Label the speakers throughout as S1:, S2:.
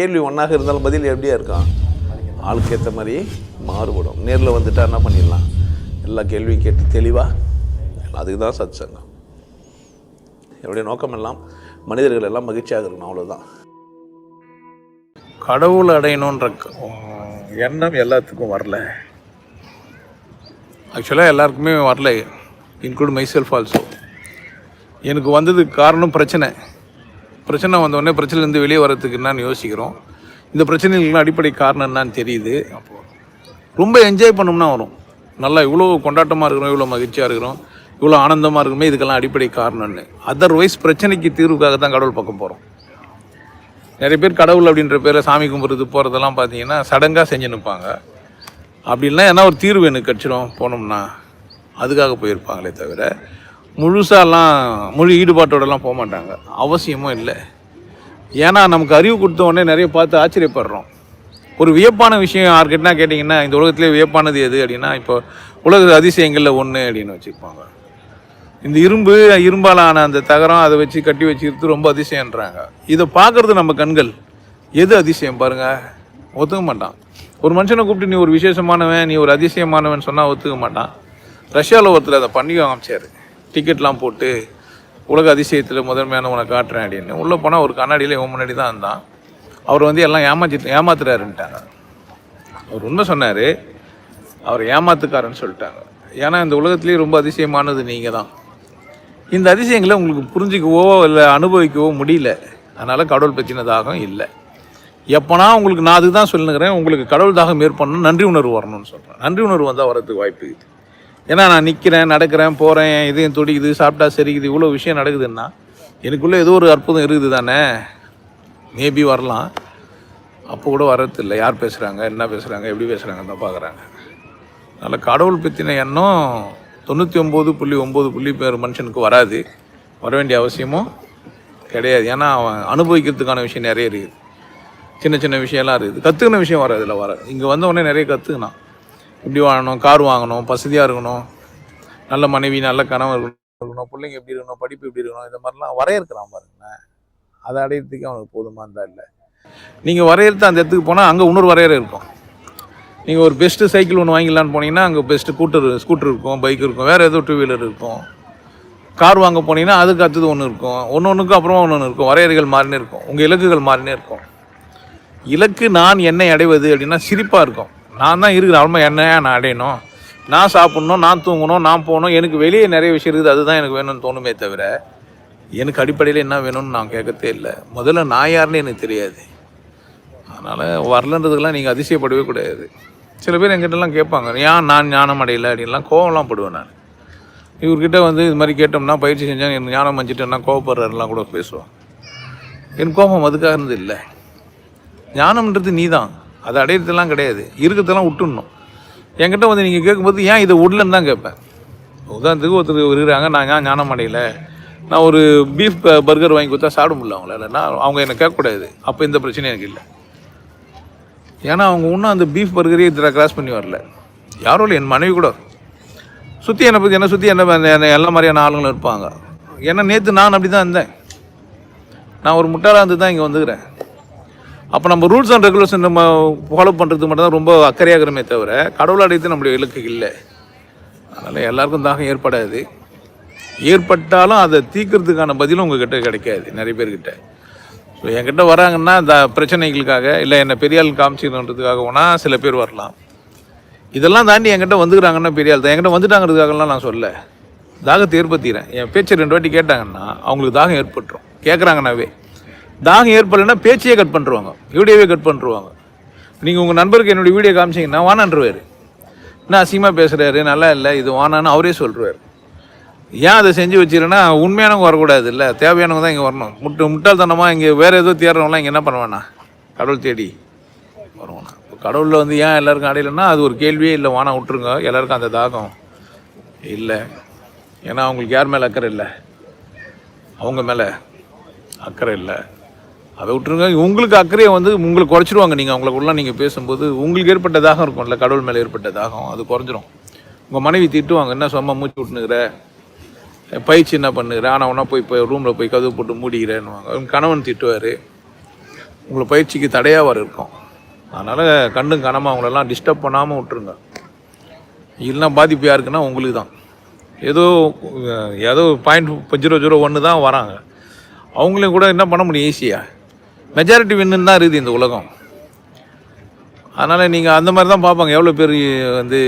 S1: கேள்வி ஒன்றாக இருந்தாலும் பதில் எப்படியா இருக்கும்? ஆளுக்கு ஏற்ற மாதிரி மாறுபடும். நேரில் வந்துட்டா என்ன பண்ணிடலாம்? எல்லா கேள்வியும் கேட்டு தெளிவாக அதுக்கு தான் சத் சங்கம் என்னுடைய நோக்கம் எல்லாம் மனிதர்கள் எல்லாம் மகிழ்ச்சியாக இருக்கணும் அவ்வளோதான்
S2: கடவுள் அடையணுன்ற எண்ணம் எல்லாத்துக்கும் வரல. ஆக்சுவலாக எல்லாருக்குமே வரல இன்க்ளூட் மை செல்ஃப் ஆல்சோ எனக்கு வந்ததுக்கு காரணம் பிரச்சனை. பிரச்சனை வந்தோடனே பிரச்சனைலேருந்து வெளியே வரதுக்கு என்னன்னு யோசிக்கிறோம். இந்த பிரச்சனைகளுக்கு அடிப்படை காரணம் என்னன்னு தெரியுது. அப்போது ரொம்ப என்ஜாய் பண்ணோம்னா வரும். நல்லா இவ்வளோ கொண்டாட்டமாக இருக்கிறோம் இவ்வளோ மகிழ்ச்சியாக இருக்கிறோம் இவ்வளோ ஆனந்தமாக இருக்குமே இதுக்கெல்லாம் அடிப்படை காரணம்னு அதர்வைஸ் பிரச்சனைக்கு தீர்வுக்காக தான் கடவுள் பக்கம் போகிறோம் நிறைய பேர் கடவுள் அப்படின்ற பேரை சாமி கும்பிட்றது போகிறதெல்லாம் பார்த்தீங்கன்னா சடங்காக செஞ்சு நிற்பாங்க. அப்படின்னா என்ன ஒரு தீர்வு எனக்கு கிடச்சிடும் போனோம்னா அதுக்காக போயிருப்பாங்களே தவிர முழுசாலாம் முழு ஈடுபாட்டோடலாம் போக மாட்டாங்க. அவசியமும் இல்லை. ஏன்னா நமக்கு அறிவு கொடுத்த உடனே நிறைய பார்த்து ஆச்சரியப்படுறோம். ஒரு வியப்பான விஷயம் யார்கிட்டனா கேட்டிங்கன்னா இந்த உலகத்திலே வியப்பானது எது அப்படின்னா இப்போ உலக அதிசயங்களில் ஒன்று அப்படின்னு வச்சுருப்பாங்க இந்த இரும்பு இரும்பாலான அந்த தகரம் அதை வச்சு கட்டி வச்சுக்கிறது ரொம்ப அதிசயம்ன்றாங்க. இதை பார்க்குறது நம்ம கண்கள். எது அதிசயம் பாருங்க? ஒத்துக்க மாட்டான். ஒரு மனுஷனை கூப்பிட்டு நீ ஒரு விசேஷமானவன் நீ ஒரு அதிசயமானவன் சொன்னால் ஒத்துக்க மாட்டான். ரஷ்யாவில் ஒருத்தர் அதை பண்ணி காமிச்சார். டிக்கெட்லாம் போட்டு உலக அதிசயத்தில் முதன்மையான உனக்கு காட்டுறேன் அப்படின்னு. உள்ளே போனால் ஒரு கண்ணாடியில் இவன் முன்னாடி தான் இருந்தான். அவர் வந்து எல்லாம் ஏமாத்தி ஏமாத்துறாருன்ட்டாங்க. அவர் உண்மை சொன்னார் அவர் ஏமாத்துக்காரன்னு சொல்லிட்டாங்க. ஏன்னா இந்த உலகத்துலேயே ரொம்ப அதிசயமானது நீங்கள் தான் இந்த அதிசயங்களை உங்களுக்கு புரிஞ்சிக்கவோ இல்லை அனுபவிக்கவோ முடியல. அதனால் கடவுள் பற்றின தாகம் இல்லை. எப்போனா உங்களுக்கு நான் அதுக்கு தான் சொல்லுங்கிறேன் உங்களுக்கு கடவுள் தாகம் ஏற்படணும் நன்றி உணர்வு வரணும்னு சொல்கிறேன் நன்றி உணர்வு வந்தால் வரதுக்கு வாய்ப்பு இருக்குது ஏன்னா நான் நிற்கிறேன் நடக்கிறேன் போகிறேன் இதையும் துடிக்குது சாப்பிட்டா சரிக்குது இவ்வளோ விஷயம் நடக்குதுன்னா எனக்குள்ளே ஏதோ ஒரு அற்புதம் இருக்குது தானே மேபி வரலாம். அப்போ கூட வரதில்லை. யார் பேசுகிறாங்க என்ன பேசுகிறாங்க எப்படி பேசுகிறாங்க தான் பார்க்குறாங்க அதனால் கடவுள் பற்றின எண்ணம் தொண்ணூற்றி ஒம்பது புள்ளி ஒம்பது புள்ளி பேர் மனுஷனுக்கு வராது. வர வேண்டிய அவசியமும் கிடையாது. ஏன்னா அவன் அனுபவிக்கிறதுக்கான விஷயம் நிறைய இருக்குது. சின்ன சின்ன விஷயம்லாம் இருக்குது. கற்றுக்கின விஷயம் வராது இதில் வர. இங்கே வந்த உடனே நிறைய கற்றுக்கினான் இப்படி வாழணும் கார் வாங்கணும் வசதியாக இருக்கணும் நல்ல மனைவி நல்ல கணவர் இருக்கணும் பிள்ளைங்க எப்படி இருக்கணும் படிப்பு எப்படி இருக்கணும் இந்த மாதிரிலாம் வரையறுக்கிறான் பாருங்களேன். அதை அடையிறதுக்கு அவனுக்கு போதுமா இருந்தால் இல்லை. நீங்கள் வரையறுத்து அந்த இடத்துக்கு போனால் அங்கே இன்னொரு வரையறை இருக்கும். நீங்கள் ஒரு பெஸ்ட்டு சைக்கிள் ஒன்று வாங்கிடலான்னு போனீங்கன்னா அங்கே பெஸ்ட்டு கூட்டர் ஸ்கூட்டர் இருக்கும் பைக் இருக்கும் வேறு ஏதோ டூ வீலர் இருக்கும். கார் வாங்க போனீங்கன்னா அதுக்கு அடுத்தது ஒன்று இருக்கும். ஒன்று ஒன்றுக்கு அப்புறமா ஒன்று ஒன்று இருக்கும். வரையறைகள் மாறினே இருக்கும். உங்கள் இலக்குகள் மாறினே இருக்கும். இலக்கு நான் என்னை அடைவது அப்படின்னா சிரிப்பாக இருக்கும். நான் தான் இருக்கிறேன் அவ்வளோ என்னையா நான் அடையணும். நான் சாப்பிட்ணும் நான் தூங்கணும் நான் போகணும். எனக்கு வெளியே நிறைய விஷயம் இருக்குது அதுதான் எனக்கு வேணும்னு தோணுமே தவிர எனக்கு அடிப்படையில் என்ன வேணும்னு நான் கேட்கறதே இல்லை. முதல்ல நான் யாருன்னு எனக்கு தெரியாது. அதனால் வரலன்றதுக்கெல்லாம் நீங்கள் அதிசயப்படவே கூடாது. சில பேர் எங்கிட்டலாம் கேட்பாங்க ஏன் நான் ஞானம் அடையலை? அப்படின்லாம் கோவம்லாம் படுவேன் நான். இவர்கிட்ட வந்து இது மாதிரி கேட்டோம்னா பயிற்சி செஞ்சால் எனக்கு ஞானம் வச்சுட்டேன்னா கோவப்படுறாருலாம் கூட பேசுவோம் என் கோபம் அதுக்காக இருந்தது இல்லை. ஞானம்ன்றது நீ தான் அது அடையிறதெல்லாம் கிடையாது. இருக்கிறதெல்லாம் விட்டுடணும். என்கிட்ட வந்து நீங்கள் கேட்கும்போது ஏன் இதை விடலன்னு தான் கேட்பேன். உதாரணத்துக்கு ஒருத்தர் இருக்கிறாங்க நான் ஏன் ஞானம் அடையலை? நான் ஒரு பீஃப் பர்கர் வாங்கி கொடுத்தா சாப்பிட முடியல அவங்களால. நான் அவங்க என்னை கேட்கக்கூடாது. அப்போ இந்த பிரச்சனை எனக்கு இல்லை. ஏன்னா அவங்க இன்னும் அந்த பீஃப் பர்கரே இதில் கிராஸ் பண்ணி வரல. யாரும் இல்லை என் மனைவி கூட. சுற்றி என்னை பற்றி என்னை சுற்றி என்ன என்ன எல்லா மாதிரியான ஆளுங்களும் இருப்பாங்க. ஏன்னா நேற்று நான் அப்படி தான் இருந்தேன். நான் ஒரு முட்டாளாக இருந்து தான் இங்கே வந்துக்கிறேன். அப்போ நம்ம ரூல்ஸ் அண்ட் ரெகுலேஷன் நம்ம ஃபாலோ பண்ணுறது மட்டும்தான் ரொம்ப அக்கறையாகிறமே தவிர கடவுள் அடையது நம்முடைய இலக்கு இல்லை. அதனால் எல்லாருக்கும் தாகம் ஏற்படாது. ஏற்பட்டாலும் அதை தீர்க்கறதுக்கான பதிலும் உங்ககிட்ட கிடைக்காது நிறைய பேர்கிட்ட. ஸோ என்கிட்ட வராங்கன்னா இந்த பிரச்சனைகளுக்காக இல்லை என்னை பெரிய ஆள் காமிச்சிக்கணுன்றதுக்காக வேணால் சில பேர் வரலாம். இதெல்லாம் தாண்டி என்கிட்ட வந்துக்கிறாங்கன்னா பெரிய தான். என்கிட்ட வந்துட்டாங்கிறதுக்காகலாம் நான் சொல்ல தாகத்தை ஏற்படுத்திக்கிறேன். என் பேச்சை ரெண்டு வாட்டி கேட்டாங்கன்னா அவங்களுக்கு தாகம் ஏற்பட்டுரும். கேட்குறாங்கனாவே தாகம் ஏற்படலைன்னா பேச்சையே கட் பண்ணுருவாங்க. வீடியோவே கட் பண்ணுருவாங்க. நீங்கள் உங்கள் நண்பருக்கு என்னுடைய வீடியோ காமிச்சிங்கன்னா வானான்றவார் என்ன அசிங்கமாக பேசுகிறாரு நல்லா இல்லை. இது வானான்னு அவரே சொல்கிறார் ஏன் அதை செஞ்சு வச்சிருன்னா உண்மையானவங்க வரக்கூடாது இல்லை தேவையானவங்க தான் இங்கே வரணும். முட்டு முட்டாள்தனமாக இங்கே வேறு ஏதோ தேடுறவங்களாம் இங்கே என்ன பண்ணுவேண்ணா கடவுள் தேடி வருவானா? கடவுளில் வந்து ஏன் எல்லாருக்கும் அடையலைன்னா அது ஒரு கேள்வியே இல்லை. வானா விட்டுருங்க. எல்லாருக்கும் அந்த தாகம் இல்லை. ஏன்னா அவங்களுக்கு யார் மேலே அக்கறை இல்லை? அவங்க மேலே அக்கறை இல்லை. அதை விட்டுருங்க. உங்களுக்கு அக்கறையை வந்து உங்களுக்கு குறைச்சிருவாங்க. நீங்கள் அவங்களுக்குள்ள நீங்கள் பேசும்போது உங்களுக்கு ஏற்பட்ட தாகம் இருக்கும்ல கடவுள் மேலே ஏற்பட்ட தாகம் அது குறைஞ்சிரும். உங்கள் மனைவி திட்டுவாங்க என்ன சும்மா மூச்சு விட்டுனுக்கிற? பயிற்சி என்ன பண்ணுகிற ஆனால் ஒன்றா போய் போய் ரூமில் போய் கதவு போட்டு மூடிக்கிறேன்னுவாங்க. உங்க கணவன் திட்டுவார். உங்களை பயிற்சிக்கு தடையாக வர இருக்கும். அதனால் கண்ணும் கனமாக அவங்களெல்லாம் டிஸ்டர்ப் பண்ணாமல் விட்டுருங்க. இல்லைன்னா பாதிப்பு யாருக்குன்னா உங்களுக்கு தான். ஏதோ ஏதோ பாயிண்ட் ஜீரோ ஜீரோ ஒன்று தான் வராங்க. அவங்களையும் கூட என்ன பண்ண முடியும்? ஈஸியாக மெஜாரிட்டி வின்னு தான் இருக்குது இந்த உலகம். அதனால் நீங்கள் அந்த மாதிரி தான் பார்ப்பாங்க. எவ்வளோ பேர் வந்து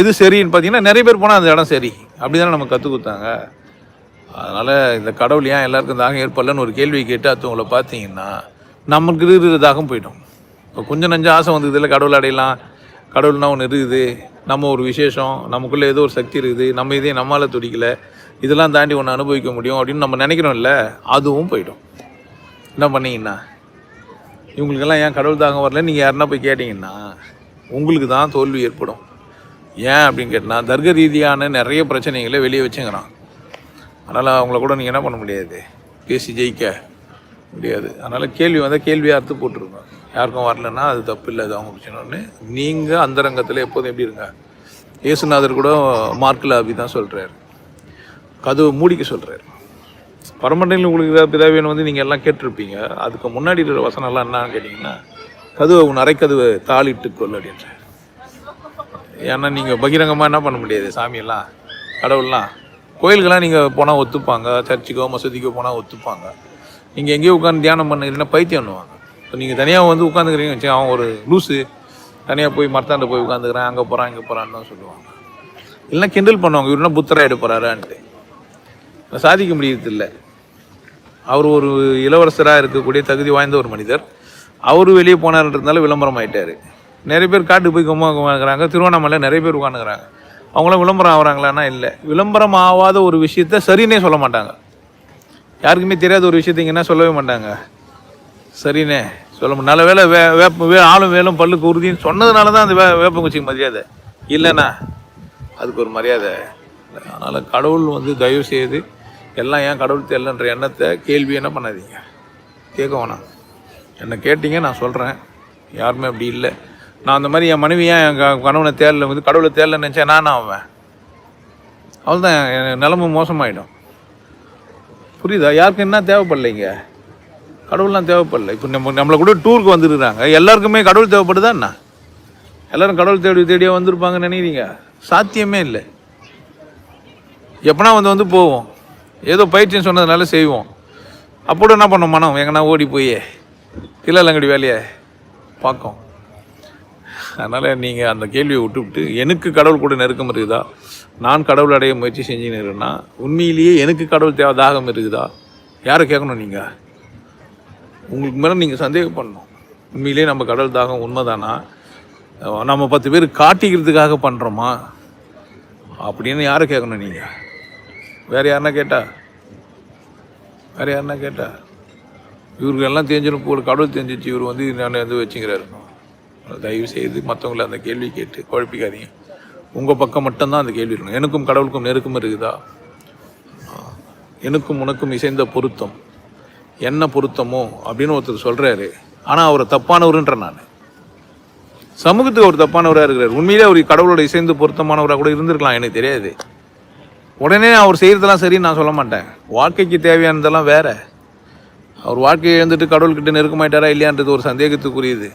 S2: எது சரின்னு பார்த்தீங்கன்னா நிறைய பேர் போனால் அந்த இடம் சரி. அப்படி தானே நம்ம கற்றுக் கொடுத்தாங்க. அதனால் இந்த கடவுள் ஏன் எல்லாருக்கும் தாகம் ஏற்படலன்னு ஒரு கேள்வி கேட்டு அத்தவங்களை பார்த்தீங்கன்னா நமக்கு இருக்கிற தாகம் போயிடும். இப்போ கொஞ்சம் நஞ்சம் ஆசை வந்தது இல்லை கடவுள் அடையலாம். கடவுள்னா ஒன்று இருக்குது. நம்ம ஒரு விசேஷம் நமக்குள்ளே ஏதோ ஒரு சக்தி இருக்குது. நம்ம இதே நம்மளால் துடிக்கல. இதெல்லாம் தாண்டி ஒன்று அனுபவிக்க முடியும் அப்படின்னு நம்ம நினைக்கிறோம்ல அதுவும் போயிடும். என்ன பண்ணீங்கன்னா? இவங்களுக்கெல்லாம் ஏன் கடவுள் தாகம் வரல நீங்கள் யாருன்னா போய் கேட்டிங்கன்னா உங்களுக்கு தான் தோல்வி ஏற்படும். ஏன் அப்படின்னு கேட்டால் தர்க்க ரீதியான நிறைய பிரச்சனைகளை வெளியே வச்சுங்கிறான். அதனால் அவங்கள கூட நீங்கள் என்ன பண்ண முடியாது? பேசி ஜெயிக்க முடியாது. அதனால் கேள்வி வந்தால் கேள்வியாக அறுத்து போட்டுருங்க. யாருக்கும் வரலன்னா அது தப்பு இல்லை அது அவங்க பிரச்சனைன்னு நீங்கள் அந்தரங்கத்தில் எப்போதும் எப்படி இருங்க? இயேசுநாதர் கூட மார்க்கில் அப்படி தான் சொல்கிறாரு கதவை மூடிக்க சொல்கிறாரு பரமண்டையில் உங்களுக்கு ஏதாவது பிதாவியன் வந்து நீங்கள் எல்லாம் கேட்டிருப்பீங்க. அதுக்கு முன்னாடி இருக்கிற வசனம்லாம் என்னன்னு கேட்டிங்கன்னா கதவை உன் அரைக்கதுவை தாளிட்டு கொள் அப்படின்ற. ஏன்னா நீங்கள் பகிரங்கமாக என்ன பண்ண முடியாது சாமியெல்லாம் கடவுள்லாம். கோயிலுக்கெல்லாம் நீங்கள் போனால் ஒத்துப்பாங்க சர்ச்சுக்கோ மசூதிக்கோ போனால் ஒத்துப்பாங்க. நீங்கள் எங்கேயோ உட்காந்து தியானம் பண்ணுறீங்கன்னா பைத்தியம் பண்ணுவாங்க. இப்போ நீங்கள் தனியாக வந்து உட்காந்துக்கிறீங்க வச்சு அவன் ஒரு லூஸு தனியாக போய் மரத்தாண்ட போய் உட்காந்துக்கிறேன் அங்கே போகிறான் இங்கே போகிறான்னு தான் சொல்லுவாங்க. இல்லைன்னா கிண்டல் பண்ணுவாங்க இவருனா புத்தராக எடுப்பாரான்ட்டு சாதிக்க முடியறதில்லை. அவர் ஒரு இளவரசராக இருக்கக்கூடிய தகுதி வாய்ந்த ஒரு மனிதர். அவர் வெளியே போனார்ன்றதுனால விளம்பரம் ஆயிட்டார். நிறைய பேர் காட்டுக்கு போய் கும்மா கும்மாக்குறாங்க திருவண்ணாமலையில் நிறைய பேர் உட்காந்துக்கிறாங்க. அவங்களாம் விளம்பரம் ஆகிறாங்களான்னா இல்லை. விளம்பரம் ஆகாத ஒரு விஷயத்த சரின்னே சொல்ல மாட்டாங்க. யாருக்குமே தெரியாத ஒரு விஷயத்த என்ன சொல்லவே மாட்டாங்க. சரிண்ணே சொல்ல முடியும் நல்ல வேலை வே வேப்ப வே ஆளும் வேலும் பல்லுக்கு உறுதின்னு சொன்னதுனால தான் அந்த வே வேப்பங்குச்சிக்கு மரியாதை. இல்லைண்ணா அதுக்கு ஒரு மரியாதை. அதனால் கடவுள் வந்து தயவு செய்து எல்லாம் ஏன் கடவுள் தெரியலன்ற எண்ணத்தை கேள்வி என்ன பண்ணாதீங்க. கேட்க வேணாம் என்னை கேட்டீங்க நான் சொல்கிறேன் யாருமே அப்படி இல்லை. நான் அந்த மாதிரி என் மனைவி ஏன் என் க- கணவனை தேடல வந்து கடவுளை தேடலன்னு நினச்சேன் நானும் அவன்? அவ்வளோதான் என் நிலம மோசமாயிடும். புரியுதா? யாருக்கும் என்ன தேவைப்படலைங்க? கடவுள்லாம் தேவைப்படல. இப்போ நம்ம நம்மளை கூட டூருக்கு வந்துருக்குறாங்க. எல்லாருக்குமே கடவுள் தேவைப்படுதா என்ன? எல்லோரும் கடவுள் தேடி தேடியே வந்திருப்பாங்கன்னு நினைக்கிறீங்க? சாத்தியமே இல்லை. எப்போனா வந்து வந்து போவோம். ஏதோ பயிற்சின்னு சொன்னதுனால செய்வோம். அப்போட என்ன பண்ணோம் மனம்? எங்கன்னா ஓடி போய். தில்லங்கடி வேலையை பார்க்கும். அதனால் நீங்கள் அந்த கேள்வியை விட்டுவிட்டு எனக்கு கடவுள் கூட நெருக்கம் இருக்குதா? நான் கடவுள் அடைய முயற்சி செஞ்சுன்னு இருக்கேன்னா உண்மையிலேயே எனக்கு கடவுள் தேவை தாகம் இருக்குதா? யாரை கேட்கணும் நீங்கள் உங்களுக்கு மேலே நீங்கள் சந்தேகம் பண்ணணும் உண்மையிலேயே நம்ம கடவுள் தாகம் உண்மைதானா? நம்ம பத்து பேர் காட்டிக்கிறதுக்காக பண்ணுறோமா அப்படின்னு யாரை கேட்கணும் நீங்கள் வேறு யாருன்னா கேட்டா? வேறு யாருன்னா கேட்டா? இவருக்கு எல்லாம் தெரிஞ்சிடும் போல கடவுள் தெரிஞ்சிச்சு இவர் வந்து நான் வந்து வச்சுக்கிறாரு. தயவு செய்து மற்றவங்கள அந்த கேள்வி கேட்டு குழப்பிக்காதீங்க. உங்கள் பக்கம் மட்டும்தான் அந்த கேள்வி இருக்கணும். எனக்கும் கடவுளுக்கும் நெருக்கம் இருக்குதா? எனக்கும் உனக்கும் இசைந்த பொருத்தம். என்ன பொருத்தமோ அப்படின்னு ஒருத்தர் சொல்கிறாரு ஆனால் அவர் தப்பானவருன்ற நான். சமூகத்துக்கு ஒரு தப்பானவராக இருக்கிறார். உண்மையிலே அவர் கடவுளோட இசைந்து பொருத்தமானவராக கூட இருந்திருக்கலாம் எனக்கு தெரியாது. உடனே அவர் செய்கிறதெல்லாம் சரின்னு நான் சொல்ல மாட்டேன். வாழ்க்கைக்கு தேவையானதெல்லாம் வேறு. அவர் வாழ்க்கையை இழந்துட்டு கடவுள்கிட்ட நெருக்கமாயிட்டாரா இல்லையான்றது ஒரு சந்தேகத்துக்குரியது.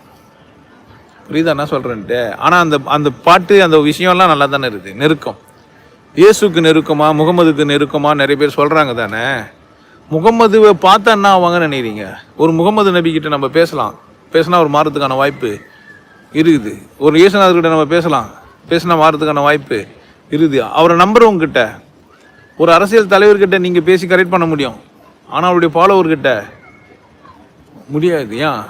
S2: புரியுதா என்ன சொல்கிறேன்ட்டு ஆனால் அந்த அந்த பாட்டு அந்த விஷயம்லாம் நல்லா தானே இருக்குது. நெருக்கம். இயேசுக்கு நெருக்கமா முகமதுக்கு நெருக்கமா நிறைய பேர் சொல்கிறாங்க தானே? முகமதுவை பார்த்தா என்ன ஆவாங்கன்னு நினைக்கிறீங்க? ஒரு முகமது நபி நம்ம பேசலாம். பேசினா அவர் மாறத்துக்கான வாய்ப்பு இருக்குது. ஒரு இயேசுநாதர்கிட்ட நம்ம பேசலாம். பேசினா மாறத்துக்கான வாய்ப்பு இருக்குது. அவரை நம்புறவங்கிட்ட ஒரு அரசியல் தலைவர்கிட்ட நீங்கள் பேசி கரெக்ட் பண்ண முடியும். ஆனால் அவருடைய ஃபாலோவர்கிட்ட முடியாது ஏன்?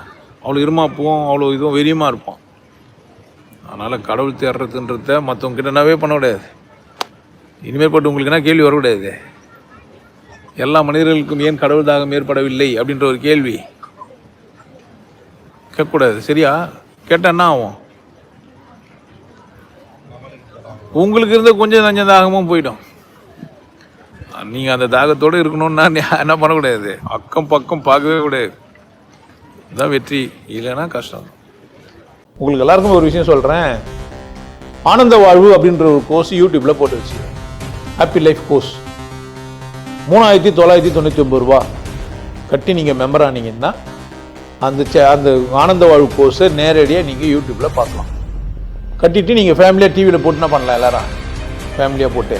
S2: அவ்வளோ இருமாப்பும் அவ்வளோ இதுவும் வெறியமாக இருப்பான் அதனால் கடவுள் தேடுறதுன்றத மற்றவங்க என்னவே பண்ண கூடாது. இனிமேல் பட்டு உங்களுக்கு என்ன கேள்வி வரக்கூடாது? எல்லா மனிதர்களுக்கும் ஏன் கடவுள் தாகம் ஏற்படவில்லை அப்படின்ற ஒரு கேள்வி? கேட்கக்கூடாது சரியா? கேட்டால் என்ன ஆகும்? உங்களுக்கு இருந்த கொஞ்சம் நஞ்ச தாகமும் போயிடும். நீங்கள் அந்த தாகத்தோடு இருக்கணும்னா என்ன பண்ணக்கூடாது? அக்கம் பக்கம் பார்க்கவே கூடாது. இதுதான் வெற்றி. இல்லைன்னா கஷ்டம். உங்களுக்கு எல்லாருக்கும் ஒரு விஷயம் சொல்கிறேன் ஆனந்த வாழ்வு அப்படின்ற ஒரு கோர்ஸ் யூடியூப்பில் போட்டு வச்சு ஹாப்பி லைஃப் கோர்ஸ் மூணாயிரத்தி தொள்ளாயிரத்தி தொண்ணூற்றி ஒம்பது ரூபா கட்டி நீங்கள் மெம்பர் ஆனீங்கன்னா அந்த சே- அந்த ஆனந்த வாழ்வு கோர்ஸை நேரடியாக நீங்கள் யூடியூப்பில் பார்க்கலாம். கட்டிட்டு நீங்கள் ஃபேமிலியாக டிவியில் போட்டுனா பண்ணலாம் எல்லாரும். ஃபேமிலியாக போட்டு.